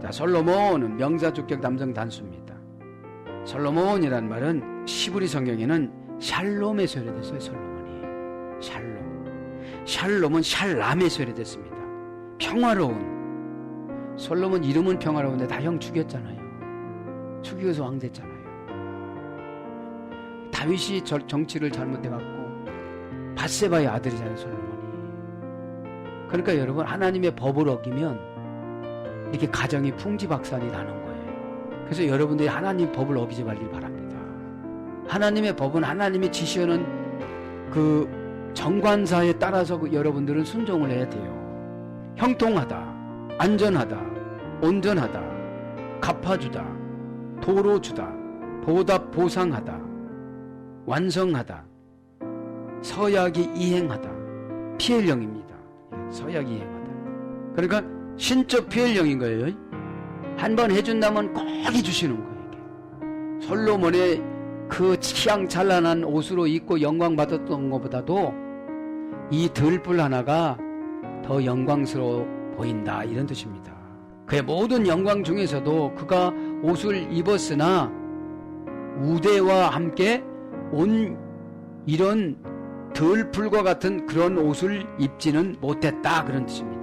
자, 솔로몬은 명사주격 남성 단수입니다. 솔로몬이란 말은 시브리 성경에는 샬롬에서 유래됐어요, 솔로몬이. 샬롬. 샬롬은 샬람에서 유래됐습니다. 평화로운. 솔로몬 이름은 평화로운데 다 형 죽였잖아요. 죽이고서 왕 됐잖아요. 다윗이 저- 정치를 잘못해갖고 바세바의 아들이잖아요, 솔로몬이. 그러니까 여러분 하나님의 법을 어기면 이렇게 가정이 풍지박산이 나는 거예요. 그래서 여러분들이 하나님 법을 어기지 말길 바랍니다. 하나님의 법은 하나님이 지시하는 그 정관사에 따라서 그 여러분들은 순종을 해야 돼요. 형통하다, 안전하다, 온전하다, 갚아주다, 도로 주다, 보답 보상하다, 완성하다, 서약이 이행하다, 피해령입니다. 예, 서약이 이행하다. 그러니까 신적 피해령인 거예요. 한 번 해준다면 꼭 해주시는 거예요. 솔로몬의 그 취향 찬란한 옷으로 입고 영광 받았던 것보다도 이 들불 하나가 더 영광스러워 보인다 이런 뜻입니다. 그의 모든 영광 중에서도 그가 옷을 입었으나 우대와 함께 온 이런 들풀과 같은 그런 옷을 입지는 못했다 그런 뜻입니다.